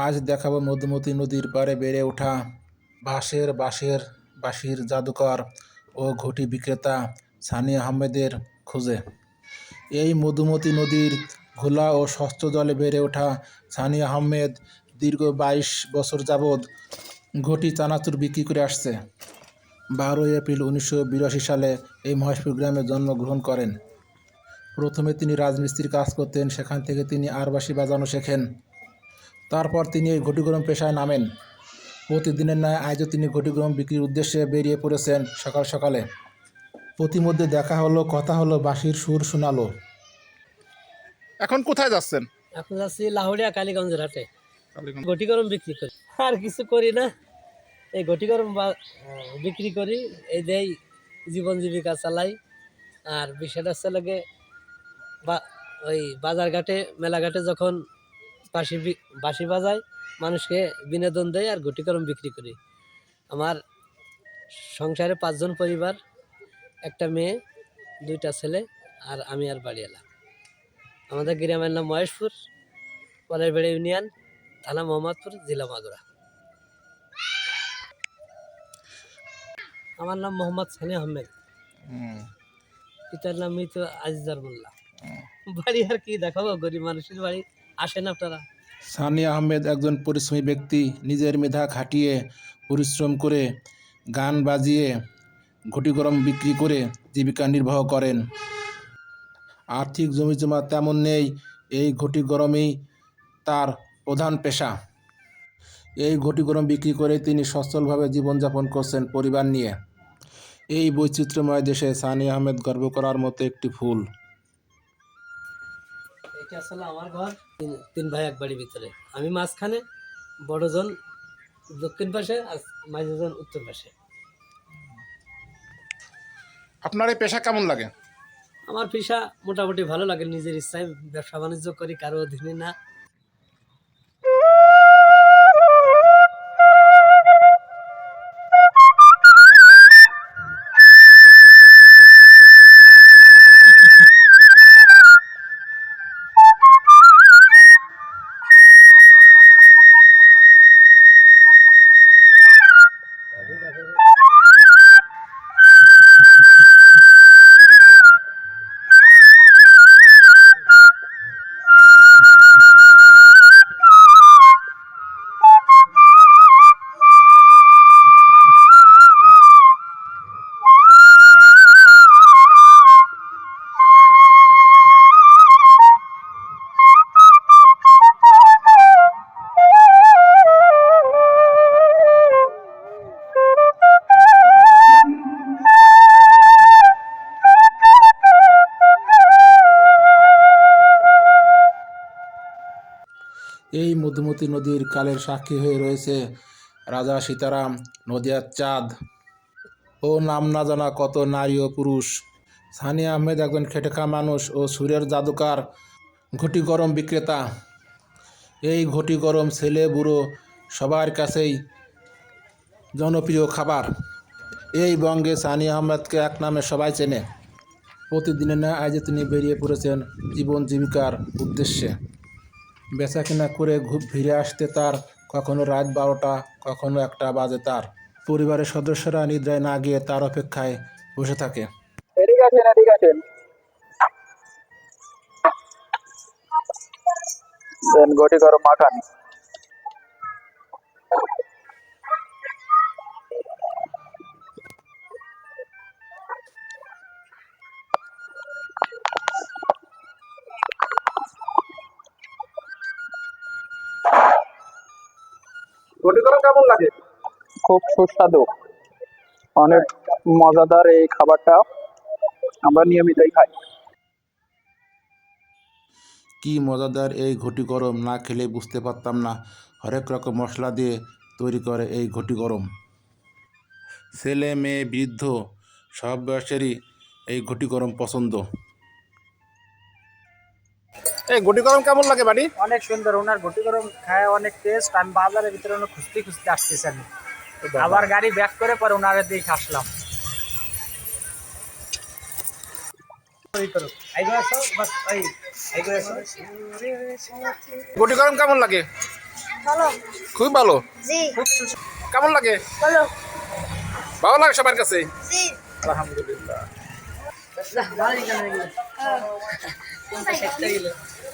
আজ দেখাবো মধুমতি নদীর পাড়ে বেড়ে ওঠা বাঁশের বাঁশের বাঁশির জাদুকর ও ঘটি বিক্রেতা সানি আহমেদের খুঁজে। এই মধুমতি নদীর ঘোলা ও স্বচ্ছ জলে বেড়ে ওঠা সানি আহমেদ দীর্ঘ বাইশ বছর যাবৎ ঘটি চানাচুর বিক্রি করে আসছে। বারোই এপ্রিল উনিশশো বিরাশি সালে এই মহেশপুর গ্রামে জন্মগ্রহণ করেন। প্রথমে তিনি রাজমিস্ত্রির কাজ করতেন, সেখান থেকে তিনি আরবাসি বাজানো শেখেন। তারপর তিনি এই ঘটিগরম পেশায় নামেন। প্রতিদিনের ন্যায় আজও তিনি ঘটিগরম বিক্রির উদ্দেশ্যে বেরিয়ে পড়েছেন সকাল সকালে। প্রতিমধ্যে দেখা হলো কথা হলো বাঁশির সুর শোনালো। এখন কোথায় যাচ্ছেন? এখন যাচ্ছি লাহুড়িয়া কালীগঞ্জের হাটে। গটি গরম বিক্রি করি। আর কিছু করি না। এই গটি গরম বিক্রি করি। এই দিয়েই জীবন জীবিকা চালাই। আর বিষয়টা হচ্ছে লাগে বা ওই বাজারঘাটে মেলাঘাটে যখন বাঁশি বাঁশি বাজায় মানুষকে বিনোদন দেয় আর গটি গরম বিক্রি করি। আমার সংসারে পাঁচজন পরিবার একটা মেয়ে দুইটা ছেলে আর আমি আর বাড়ি এলাম আমাদের গ্রামের নাম মহেশপুর পরের ইউনিয়ন থানা মোহাম্মদপুর জেলা মাগুরা। আমার নাম মোহাম্মদ সানি আহমেদ। পিতার নাম মৃত আজিজার মোল্লা। বাড়ি আর কি দেখাবো? গরিব মানুষের বাড়ি। আসেন আপনারা? সানি আহমেদ একজন পরিশ্রমী ব্যক্তি, নিজের মেধা খাটিয়ে পরিশ্রম করে, গান বাজিয়ে, ঘটি গরম বিক্রি করে জীবিকা নির্বাহ করেন। আর্থিক জমিজমা তেমন নেই, এই ঘটি গরমেই তার প্রধান পেশা। এই ঘটি গরম বিক্রি করে তিনি সচ্ছলভাবে জীবনযাপন করছেন পরিবার নিয়ে। এই বৈচিত্র্যময় দেশে সানি আহমেদ গর্ব করার মতো একটি ফুল। এটা আসলে আমার ঘর। তিন ভাই এক বাড়ির ভিতরে। আমি মাঝখানে বড়জন দক্ষিণ পাশে আর মাঝজন উত্তর পাশে। আপনার এই পেশা কেমন লাগে? আমার পেশা মোটামুটি ভালো লাগে। নিজের ইচ্ছায় ব্যবসা বাণিজ্য করি কারও অধীনে না। মধুমতি নদীর কালের সাক্ষী হয়ে রয়েছে রাজা সীতারাম, নদিয়ার চাঁদ। ও নাম না জানা কত নারী ও পুরুষ। সানি আহমেদ একজন খেটেখা মানুষ ও সুরের জাদুকার, ঘটি গরম বিক্রেতা। এই ঘটি গরম ছেলে, বুড়ো সবার কাছেই জনপ্রিয় খাবার। এই বঙ্গে সানি আহমেদকে এক নামে সবাই চেনে। প্রতিদিনের না আজ তিনি বেরিয়ে পড়েছেন জীবন জীবিকার উদ্দেশ্যে। বেচা কিনা করে ফিরে আসতে তার কখনো রাত বারোটা, কখনো একটা বাজে তার। পরিবারের সদস্যরা নিদ্রায় না গিয়ে তার অপেক্ষায় বসে থাকে। এদিকে গটি করো, মাখান। ঘটি গরম কেমন লাগে? খুব সুস্বাদু। অনেক মজাদার এই খাবারটা আমরা নিয়মিতই খাই। কি মজাদার এই ঘটি গরম না খেলে বুঝতে পারতাম না। হরেক রকম মশলা দিয়ে তৈরি করে এই ঘটি গরম। ছেলে মেয়ে বৃদ্ধ সব বয়সেরই এই ঘটি গরম পছন্দ। এই ঘটি গরম কেমন লাগে বাড়ি? অনেক সুন্দর ওনার ঘটি গরম খায় অনেক টেস্ট আমি বাজারের ভিতরে অনেক খুঁজতে খুঁজতে আসতেছি আমি। আবার গাড়ি ব্যাক করে পরে ওনার দিকে আসলাম। ঘটি গরম কেমন লাগে? ভালো। খুবই ভালো? জি। কেমন লাগে? ভালো। ভালো লাগে সবার কাছে? জি। আলহামদুলিল্লাহ।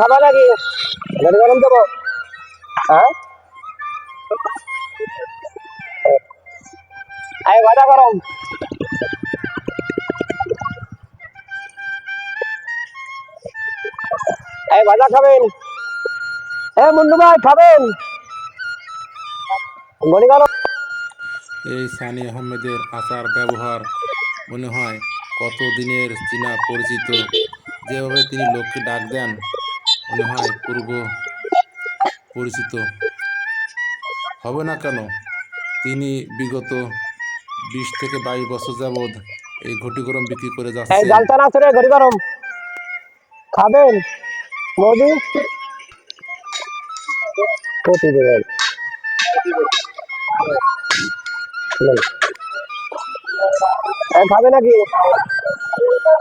নাকি? গরম দেবো। হ্যাঁ? ভাজা গরম। এই ভাজা খাবেন। এ মুন্ডু ভাই, খাবেন। এই সানি আহমেদের আচার ব্যবহার মনে হয় কত দিনের চীনা পরিচিত? যেভাবে তিনি লোককে ডাক দেন মনে পূর্ব পরিচিত। হবে না কেন? তিনি বিগত বিশ থেকে বাইশ বছর যাবৎ এই ঘটি গরম বিক্রি করে যাচ্ছে না গড়ি গরম। খাবেন? মোদি? খাবে নাকি?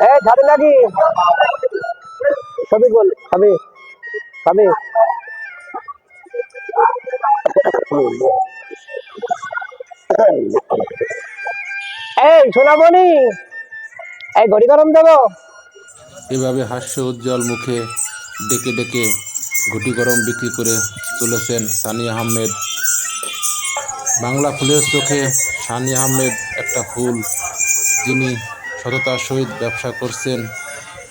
এ, খাবে নাকি? সবই বল খাবে খাবে এই সোনামণি, এই ঘড়ি গরম দেবো। এভাবে হাস্য উজ্জ্বল মুখে ডেকে ডেকে ঘটি গরম বিক্রি করে চলেছেন সানি আহমেদ। বাংলা ফুলের চোখে সানি আহমেদ একটা ফুল, যিনি সততার সহিত ব্যবসা করছেন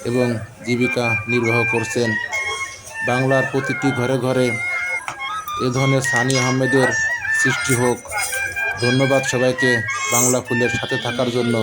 এবং জীবিকা নির্বাহ করছেন। বাংলার প্রতিটি ঘরে ঘরে এ ধরনের সানি আহমেদের সৃষ্টি হোক। ধন্যবাদ সবাইকে বাংলা ফুলের সাথে থাকার জন্য।